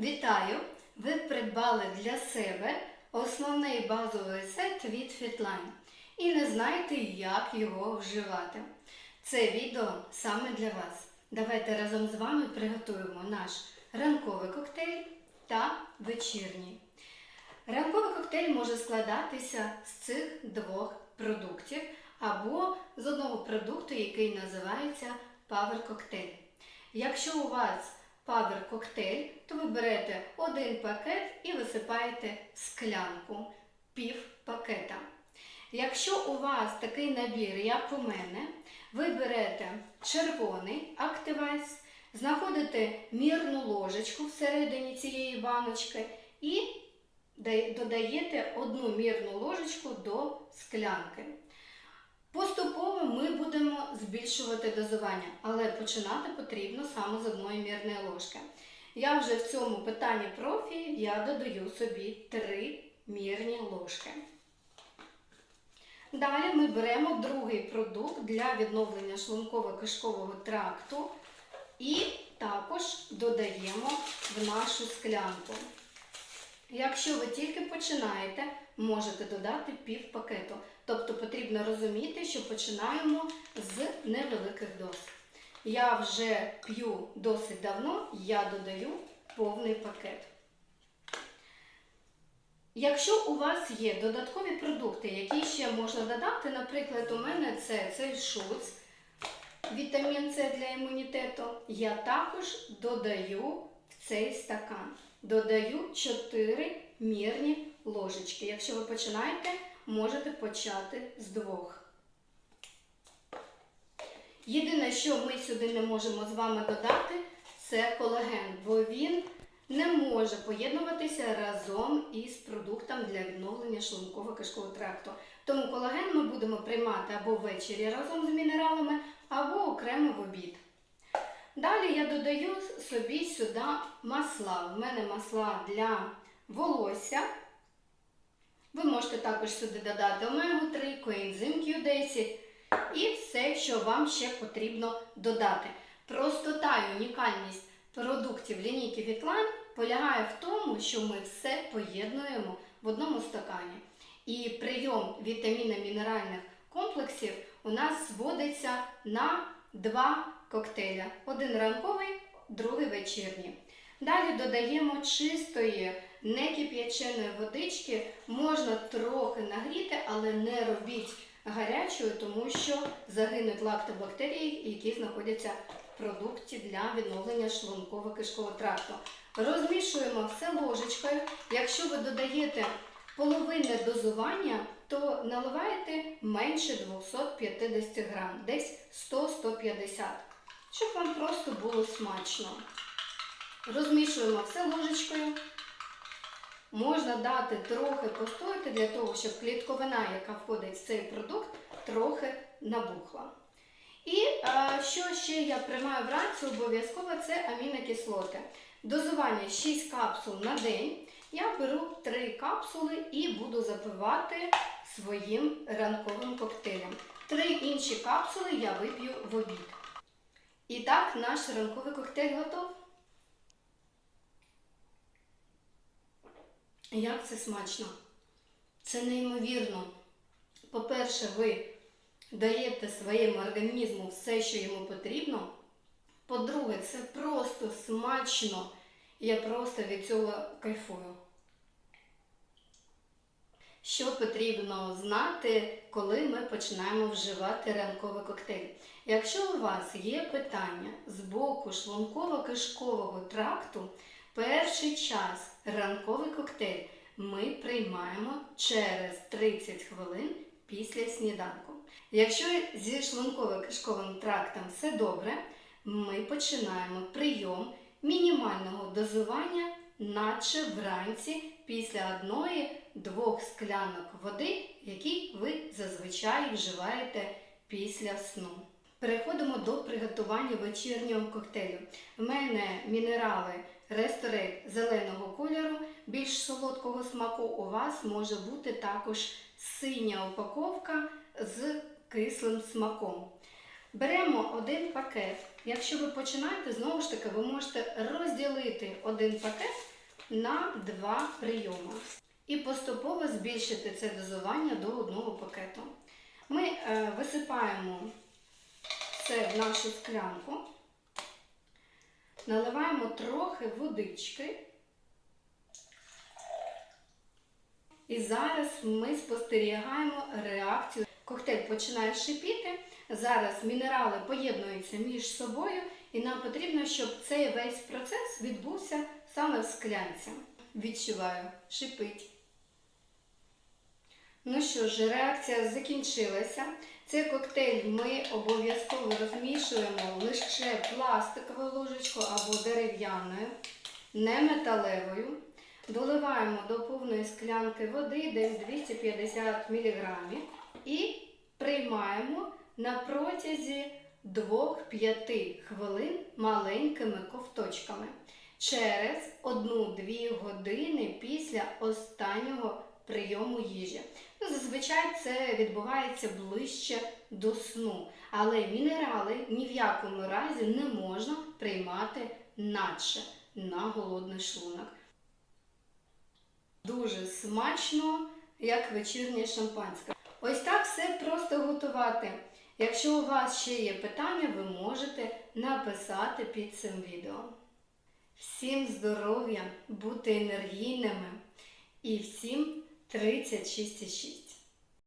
Вітаю! Ви придбали для себе основний базовий сет від Fitline і не знаєте, як його вживати. Це відео саме для вас. Давайте разом з вами приготуємо наш ранковий коктейль та вечірній. Ранковий коктейль може складатися з цих двох продуктів або з одного продукту, який називається Power Cocktail. Якщо у вас Power коктейль, то ви берете один пакет і висипаєте в склянку пів пакета. Якщо у вас такий набір, як у мене, ви берете червоний активайс, знаходите мірну ложечку всередині цієї баночки і додаєте одну мірну ложечку до склянки. Поступово ми будемо збільшувати дозування, але починати потрібно саме з одної мірної ложки. Я вже в цьому питанні профі я додаю собі 3 мірні ложки. Далі ми беремо другий продукт для відновлення шлунково-кишкового тракту і також додаємо в нашу склянку. Якщо ви тільки починаєте, можете додати пів пакету. Тобто потрібно розуміти, що починаємо з невеликих доз. Я вже п'ю досить давно, я додаю повний пакет. Якщо у вас є додаткові продукти, які ще можна додати, наприклад, у мене це цей шуц, вітамін С для імунітету, я також додаю в цей стакан. Додаю 4 мірні ложечки. Якщо ви починаєте, можете почати з двох. Єдине, що ми сюди не можемо з вами додати, це колаген, бо він не може поєднуватися разом із продуктом для відновлення шлунково-кишкового тракту. Тому колаген ми будемо приймати або ввечері разом з мінералами, або окремо в обід. Далі я додаю собі сюди масла. У мене масла для волосся. Ви можете також сюди додати омегу-3, коензим Q10 і все, що вам ще потрібно додати. Простота і унікальність продуктів лінійки Fitline полягає в тому, що ми все поєднуємо в одному стакані. І прийом вітаміно-мінеральних комплексів у нас зводиться на два коктейля. Один ранковий, другий вечірній. Далі додаємо чистої, не кип'яченої водички. Можна трохи нагріти, але не робіть гарячою, тому що загинуть лактобактерії, які знаходяться в продукті для відновлення шлунково-кишкового тракту. Розмішуємо все ложечкою. Якщо ви додаєте половинне дозування, то наливаєте менше 250 грам, десь 100-150, щоб вам просто було смачно. Розмішуємо все ложечкою. Можна дати трохи постояти для того, щоб клітковина, яка входить в цей продукт, трохи набухла. І а, що ще я приймаю вранці, обов'язково це амінокислоти. Дозування 6 капсул на день. Я беру 3 капсули і буду запивати своїм ранковим коктейлем. Три інші капсули я вип'ю в обід. І так, наш ранковий коктейль готов. Як це смачно? Це неймовірно. По-перше, ви даєте своєму організму все, що йому потрібно. По-друге, це просто смачно. Я просто від цього кайфую. Що потрібно знати, коли ми починаємо вживати ранковий коктейль? Якщо у вас є питання з боку шлунково-кишкового тракту, перший час ранковий коктейль ми приймаємо через 30 хвилин після сніданку. Якщо зі шлунково-кишковим трактом все добре, ми починаємо прийом мінімального дозування, наче вранці після одної-двох склянок води, які ви зазвичай вживаєте після сну. Переходимо до приготування вечірнього коктейлю. У мене мінерали ресторейт зеленого кольору, більш солодкого смаку. У вас може бути також синя упаковка з кислим смаком. Беремо один пакет. Якщо ви починаєте, знову ж таки, ви можете розділити один пакет на 2 прийоми. І поступово збільшити це дозування до одного пакету. Ми е, висипаємо це в нашу склянку, наливаємо трохи водички. І зараз ми спостерігаємо реакцію. Коктейль починає шипіти. Зараз мінерали поєднуються між собою, і нам потрібно, щоб цей весь процес відбувся саме в склянці. Відчуваю, шипить. Ну що ж, реакція закінчилася. Цей коктейль ми обов'язково розмішуємо лише пластиковою ложечкою або дерев'яною, не металевою. Доливаємо до повної склянки води, десь 250 мг, і приймаємо на протязі 2-5 хвилин маленькими ковточками через 1-2 години після останнього прийому їжі. Ну, зазвичай це відбувається ближче до сну, але мінерали ні в якому разі не можна приймати наче на голодний шлунок. Дуже смачно, як вечірнє шампанське. Ось так все просто готувати. Якщо у вас ще є питання, ви можете написати під цим відео. Всім здоров'я, бути енергійними і всім 36,6.